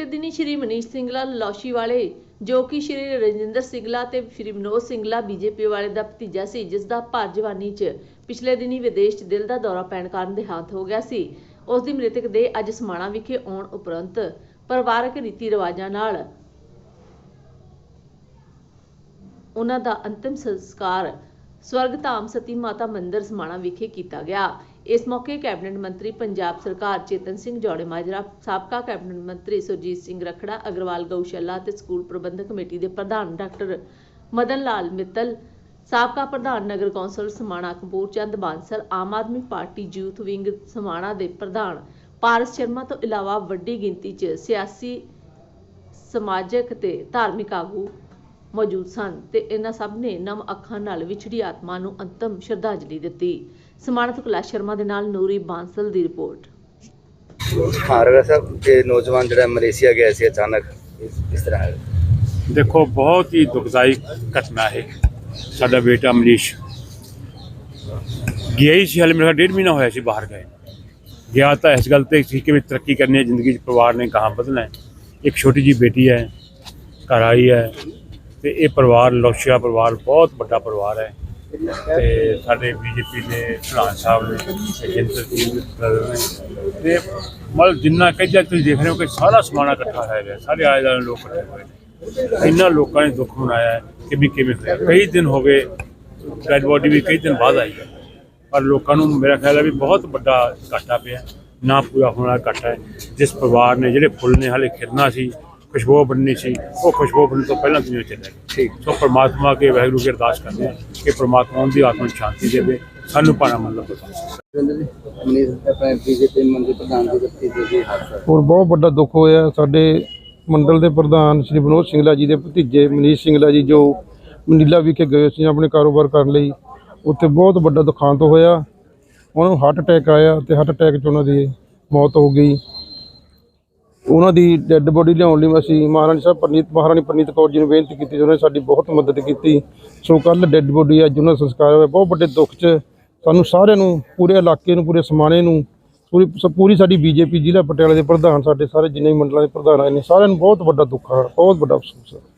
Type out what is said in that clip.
ਬੀਤੇ ਦਿਨੀ ਸ਼੍ਰੀ ਮਨੀਸ਼ ਸਿੰਗਲਾ ਲੌਸ਼ੀ ਵਾਲੇ, ਜੋ ਕਿ ਸ਼੍ਰੀ ਰਜਿੰਦਰ ਸਿੰਗਲਾ ਤੇ ਸ਼੍ਰੀ ਵਿਨੋਦ ਸਿੰਗਲਾ ਬੀਜੇਪੀ ਵਾਲੇ ਦਾ ਭਤੀਜਾ ਸੀ, ਜਿਸ ਦਾ ਭਰ ਜਵਾਨੀ 'ਚ ਪਿਛਲੇ ਦਿਨੀ ਵਿਦੇਸ਼ 'ਚ ਦਿਲ ਦਾ ਦੌਰਾ ਪੈਣ ਕਾਰਨ ਦੇਹਾਂਤ ਹੋ ਗਿਆ ਸੀ। ਉਸ ਦੀ ਮ੍ਰਿਤਕ ਦੇ ਅੱਜ ਸਮਾਣਾ ਵਿਖੇ ਆਉਣ ਉਪਰੰਤ ਪਰਿਵਾਰਕ ਰੀਤੀ ਰਿਵਾਜਾਂ ਨਾਲ ਉਹਨਾਂ ਦਾ ਅੰਤਿਮ ਸੰਸਕਾਰ ਸਵਰਗਧਾਮ ਸਤੀ ਮਾਤਾ ਮੰਦਿਰ ਸਮਾਣਾ ਵਿਖੇ ਕੀਤਾ ਗਿਆ। ਇਸ ਮੌਕੇ ਕੈਬਨਿਟ ਮੰਤਰੀ ਪੰਜਾਬ ਸਰਕਾਰ ਚੇਤਨ ਸਿੰਘ ਜੌੜੇ ਮਾਜਰਾ, ਸਾਬਕਾ ਕੈਬਨਿਟ ਮੰਤਰੀ ਸੁਰਜੀਤ ਸਿੰਘ ਰਖੜਾ, ਅਗਰਵਾਲ ਗਊਸ਼ਾਲਾ ਤੇ ਸਕੂਲ ਪ੍ਰਬੰਧਕ ਕਮੇਟੀ ਦੇ ਪ੍ਰਧਾਨ ਡਾਕਟਰ ਮਦਨ ਲਾਲ ਮਿੱਤਲ, ਸਾਬਕਾ ਪ੍ਰਧਾਨ ਨਗਰ council Samana Kapoor Chand Bansal, Aam Aadmi Party youth wing Samana ਦੇ ਪ੍ਰਧਾਨ ਪਾਰਸ ਸ਼ਰਮਾ ਤੋਂ ਇਲਾਵਾ ਵੱਡੀ ਗਿਣਤੀ 'ਚ ਸਿਆਸੀ, ਸਮਾਜਿਕ ਤੇ ਧਾਰਮਿਕ ਆਗੂ ਮੌਜੂਦ ਸਨ ਤੇ ਇਹਨਾਂ ਸਭ ਨੇ ਨਮ ਅੱਖਾਂ ਨਾਲ ਵਿਛੜੀ ਆਤਮਾ ਨੂੰ ਅੰਤਮ ਸ਼ਰਧਾਂਜਲੀ ਦਿੱਤੀ। ਸਮਾਨਤ ਕੈਲਾਸ਼ ਸ਼ਰਮਾ ਦੇ ਨਾਲ ਨੂਰੀ ਬਾਂਸਲ ਦੀ ਰਿਪੋਰਟ। ਹਾਂ ਰਗਾ ਸਾਹਿਬ ਤੇ ਨੌਜਵਾਨ ਜਿਹੜਾ ਮਲੇਸ਼ੀਆ ਗਿਆ ਸੀ ਅਚਾਨਕ ਇਸ ਤਰ੍ਹਾਂ ਦੇਖੋ ਬਹੁਤ ਹੀ ਦੁਖਦਾਈ ਘਟਨਾ ਹੈ। ਸਾਡਾ ਬੇਟਾ ਮਨੀਸ਼ ਗਿਆ ਹੀ ਸੀ ਹਾਲੇ ਮੇਰਾ ਡੇਢ ਮਹੀਨਾ ਹੋਇਆ ਸੀ ਬਾਹਰ ਗਏ ਗਿਆ ਤਾਂ ਇਸ ਗੱਲ ਤੇ ਸੀ ਕਿ ਵੀ ਤਰੱਕੀ ਕਰਨੀ ਹੈ ਜ਼ਿੰਦਗੀ 'ਚ ਪਰਿਵਾਰ ਨੇ ਕਹਾਂ ਵਧਣਾ ਹੈ। ਇੱਕ ਛੋਟੀ ਜੀ ਬੇਟੀ ਹੈ ਘਰ ਆਈ ਹੈ। ਤੇ ਇਹ ਪਰਿਵਾਰ ਲੋਸ਼ੀਆ ਪਰਿਵਾਰ ਬਹੁਤ ਵੱਡਾ ਪਰਿਵਾਰ ਹੈ ਤੇ ਸਾਡੇ ਬੀਜੇਪੀ ਦੇ ਪ੍ਰਧਾਨ ਸਾਹਿਬ ਨੇ ਜਿੰਦਰ ਜੀ ਨੇ, ਤੇ ਮਤਲਬ ਜਿੰਨਾ ਕਹਿੰਦਾ ਤੁਸੀਂ ਦੇਖ ਰਹੇ ਹੋ ਕਿ ਸਾਰਾ ਸਮਾਨ ਇਕੱਠਾ ਹੋਇਆ ਹੈ ਸਾਰੇ ਆਏ ਜਾਣੇ ਲੋਕ ਇਕੱਠੇ ਹੋਏ ਨੇ। ਇਹਨਾਂ ਲੋਕਾਂ ਨੇ ਦੁੱਖ ਮਨਾਇਆ ਕਿ ਵੀ ਕਿਵੇਂ ਹੋਇਆ? ਕਈ ਦਿਨ ਹੋ ਗਏ ਡੈਡ ਬੋਡੀ ਵੀ ਕਈ ਦਿਨ ਬਾਅਦ ਆਈ ਹੈ। ਪਰ ਲੋਕਾਂ ਨੂੰ ਮੇਰਾ ਖਿਆਲ ਹੈ ਵੀ ਬਹੁਤ ਵੱਡਾ ਘਾਟਾ ਪਿਆ, ਨਾ ਪੂਰਾ ਹੋਣਾ ਘਾਟਾ ਹੈ। ਜਿਸ ਪਰਿਵਾਰ ਨੇ, ਜਿਹੜੇ ਫੁੱਲ ਨੇ, ਹਾਲੇ ਖਿੜਨਾ ਸੀ ਖੁਸ਼ਬੂ ਬਣਨੀ ਸੀ ਉਹ ਖੁਸ਼ਬੂ ਬਣਨ ਤੋਂ ਪਹਿਲਾਂ ਦੁਨੀਆ ਚਲੇ। ਠੀਕ। ਸੋ ਪ੍ਰਮਾਤਮਾ ਕੇ ਵਾਹਿਗੁਰੂ ਕੀ ਅਰਦਾਸ ਕਰਦੇ ਹਾਂ ਕਿ ਪ੍ਰਮਾਤਮਾ ਉਹਦੀ ਆਤਮਾ ਨੂੰ ਸ਼ਾਂਤੀ ਦੇਵੇ ਸਾਨੂੰ ਪਾਣਾ ਦੇ ਦੀ ਹਾਦਸਾ ਔਰ ਬਹੁਤ ਵੱਡਾ ਦੁੱਖ ਹੋਇਆ ਸਾਡੇ ਮੰਡਲ ਦੇ ਪ੍ਰਧਾਨ ਸ਼੍ਰੀ ਵਿਨੋਦ ਸਿੰਗਲਾ ਜੀ ਦੇ ਭਤੀਜੇ ਮਨੀਸ਼ ਸਿੰਗਲਾ ਜੀ ਜੋ ਮਨੀਲਾ ਵਿਖੇ ਗਏ ਸੀ ਆਪਣੇ ਕਾਰੋਬਾਰ ਕਰਨ ਲਈ। ਉੱਥੇ ਬਹੁਤ ਵੱਡਾ ਦੁਖਾਂਤ ਹੋਇਆ। ਉਹਨਾਂ ਨੂੰ ਹਾਰਟ ਅਟੈਕ ਆਇਆ ਤੇ ਹਾਰਟ ਅਟੈਕ 'ਚ ਉਹਨਾਂ ਦੀ ਮੌਤ ਹੋ ਗਈ। ਉਹਨਾਂ ਦੀ ਡੈੱਡ ਬੋਡੀ ਲਿਆਉਣ ਲਈ ਅਸੀਂ ਮਹਾਰਾਣੀ ਸਾਹਿਬ ਪਰਨੀਤ, ਮਹਾਰਾਣੀ ਪਰਨੀਤ ਕੌਰ ਜੀ ਨੂੰ ਬੇਨਤੀ ਕੀਤੀ ਤੇ ਉਹਨਾਂ ਨੇ ਸਾਡੀ ਬਹੁਤ ਮਦਦ ਕੀਤੀ। ਸੋ ਕੱਲ ਡੈੱਡ ਬੋਡੀ ਅੱਜ ਉਹਨਾਂ ਸੰਸਕਾਰ ਹੋਇਆ, ਬਹੁਤ ਵੱਡੇ ਦੁੱਖ 'ਚ ਸਾਨੂੰ ਸਾਰਿਆਂ ਨੂੰ, ਪੂਰੇ ਇਲਾਕੇ ਨੂੰ, ਪੂਰੇ ਸਮਾਣੇ ਨੂੰ, ਪੂਰੀ ਸ- ਪੂਰੀ ਸਾਡੀ ਬੀਜੇਪੀ, ਜ਼ਿਲ੍ਹਾ ਪਟਿਆਲਾ ਦੇ ਪ੍ਰਧਾਨ ਸਾਡੇ ਸਾਰੇ ਜਿੰਨੇ ਵੀ ਮੰਡਲਾਂ ਦੇ ਪ੍ਰਧਾਨ ਆਏ ਨੇ, ਸਾਰਿਆਂ ਨੂੰ ਬਹੁਤ ਵੱਡਾ ਦੁੱਖ ਆ, ਬਹੁਤ ਵੱਡਾ ਅਫਸੋਸ ਹੈ